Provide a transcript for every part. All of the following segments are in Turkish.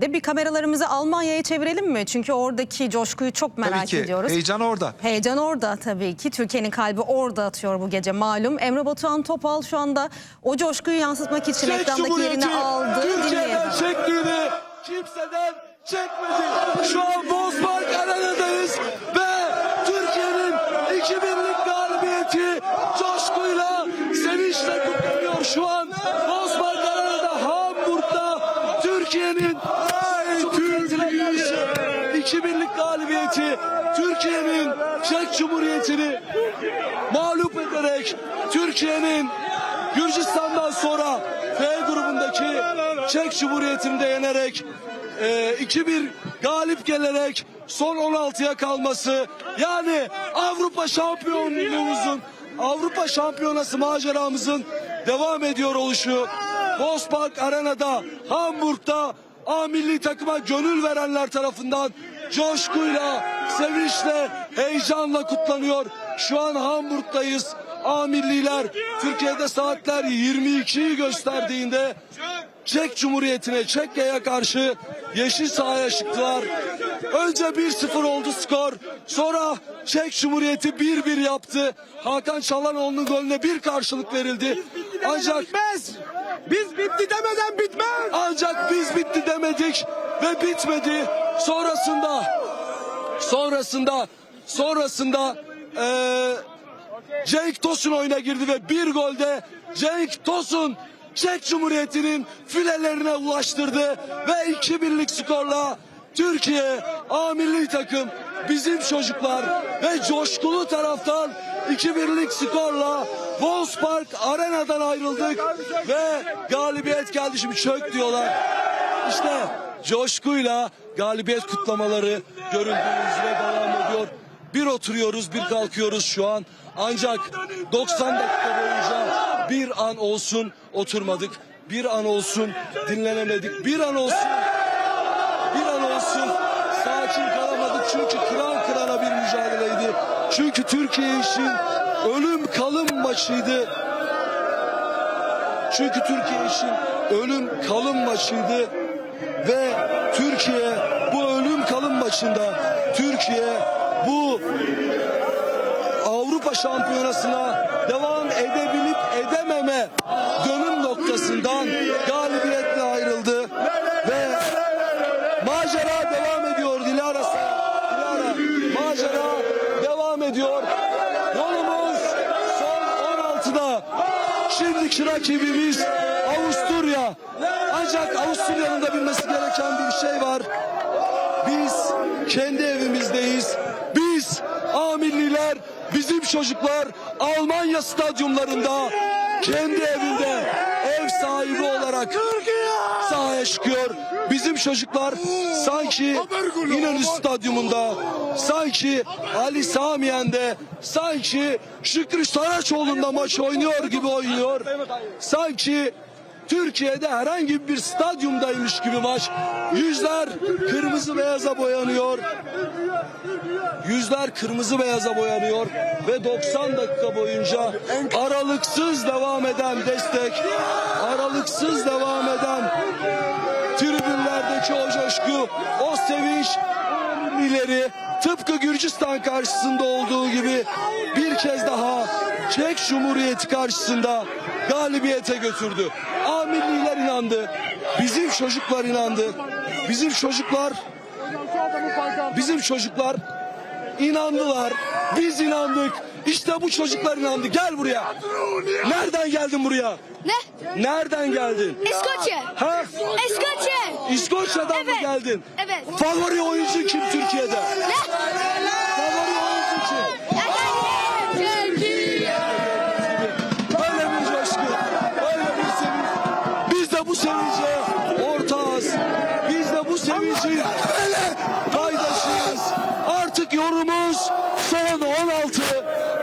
De bir kameralarımızı Almanya'ya çevirelim mi? Çünkü oradaki coşkuyu çok merak Tabii ki. ediyoruz. Heyecan orada. Heyecan orada tabii ki. Türkiye'nin kalbi orada atıyor bu gece malum. Emre Batuhan Topal şu anda o coşkuyu yansıtmak için Çek ekrandaki yerini aldı. Türkiye'den çektiğini kimseden çekmedi. Şu an Bozpark Arena'dayız ve Türkiye'nin 2000'lik galibiyeti coşkuyla, sevinçle kutlanıyor. Şu an Bozpark Arena'da Hamburg'da Türkiye'nin Cumhuriyeti'ne karşı 2000'lik galibiyeti Türkiye'nin Çek Cumhuriyeti'ni mağlup ederek Türkiye'nin Gürcistan'dan sonra F grubundaki Çek Cumhuriyeti'ni de yenerek e, 2-1 galip gelerek son 16'ya kalması yani Avrupa şampiyonluğumuzun Avrupa şampiyonası maceramızın devam ediyor oluşu. Volkspark Arena'da Hamburg'da A milli takıma gönül verenler tarafından coşkuyla, sevinçle, heyecanla kutlanıyor. Şu an Hamburg'dayız. A milliler Türkiye'de saatler 22'yi gösterdiğinde Çek Cumhuriyeti'ne, Çekya'ya karşı yeşil sahaya çıktılar. Önce 1-0 oldu skor. Sonra Çek Cumhuriyeti 1-1 yaptı. Hakan Çalhanoğlu'nun golüne bir karşılık verildi. Ancak Biz bitti demeden bitmez. ancak biz bitti demedik ve bitmedi. Sonrasında sonrasında sonrasında eee Cenk Tosun oyuna girdi ve bir golde Cenk Tosun Çek Cumhuriyeti'nin filelerine ulaştırdı ve 2-1'lik skorla Türkiye A milli takım bizim çocuklar ve coşkulu taraftan 2-1'lik skorla Wolfspark Arena'dan ayrıldık ve galibiyet geldi şimdi çök diyorlar. İşte coşkuyla galibiyet kutlamaları görüldüğünüz ve devam ediyor. Bir oturuyoruz bir kalkıyoruz şu an. Ancak 90 dakika boyunca bir an olsun oturmadık. Bir an olsun dinlenemedik. Bir an olsun bir an olsun sakin kalamadık. Çünkü kıran kırana bir mücadeleydi. Çünkü Türkiye için ölüm kalım maçıydı. Çünkü Türkiye için ölüm kalım maçıydı ve Türkiye bu ölüm kalım maçında Türkiye bu Avrupa Şampiyonası'na devam edebilip edememe dönüm noktasından galibiyetle ayrıldı ve macera devam ediyor Dilara. Dilara macera devam ediyor. Yolumuz son 16'da. Şimdiki rakibimiz Bilmesi gereken bir şey var. Biz kendi evimizdeyiz. Biz A milliler, bizim çocuklar Almanya stadyumlarında kendi evinde ev sahibi olarak sahaya çıkıyor. Bizim çocuklar sanki İnönü Stadyumunda, sanki Ali Samiyen'de, sanki Şükrü Saraçoğlu'nda maç oynuyor gibi oynuyor. Sanki Türkiye'de herhangi bir stadyumdaymış gibi maç. Yüzler kırmızı beyaza boyanıyor. Yüzler kırmızı beyaza boyanıyor ve 90 dakika boyunca aralıksız devam eden destek, aralıksız devam eden tribünlerdeki o coşku, o sevinç, ileri tıpkı Gürcistan karşısında olduğu gibi bir kez daha Çek Cumhuriyeti karşısında galibiyete götürdü. Milliler inandı. Bizim çocuklar inandı. Bizim çocuklar bizim çocuklar inandılar. Biz inandık. İşte bu çocuklar inandı. Gel buraya. Nereden geldin buraya? Ne? Nereden geldin? İskoçya. Ha? İskoçya. İskoçya'dan mı Evet. geldin? Evet. Favori oyuncu kim Türkiye'de? Ne? Bu sevincin paydaşıyız. Artık yorumumuz son 16.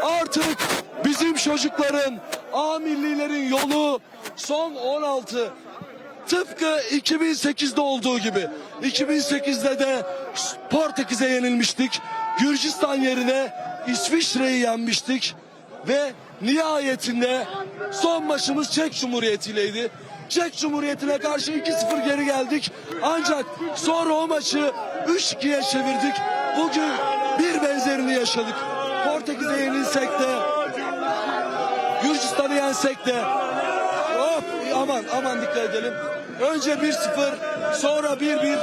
Artık bizim çocukların, A millilerin yolu son 16. Tıpkı 2008'de olduğu gibi. 2008'de de Portekiz'e yenilmiştik. Gürcistan yerine İsviçre'yi yenmiştik. Ve nihayetinde son maçımız Çek Cumhuriyeti'yleydi. Çek Cumhuriyeti'ne karşı 2-0 geri geldik. Ancak sonra o maçı 3-2'ye çevirdik. Bugün bir benzerini yaşadık. Portekiz'e yenilsek de Gürcistan'ı yensek de hop aman aman dikkat edelim. Önce 1-0 sonra 1-1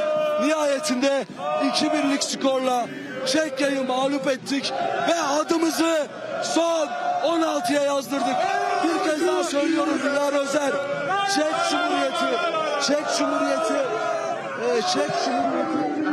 nihayetinde 2-1'lik skorla Çekya'yı mağlup ettik ve adımızı son 16'ya yazdırdık. Bir kez daha söylüyorum Dilar Özer. Çek Cumhuriyeti, Çek Cumhuriyeti, e, Çek Cumhuriyeti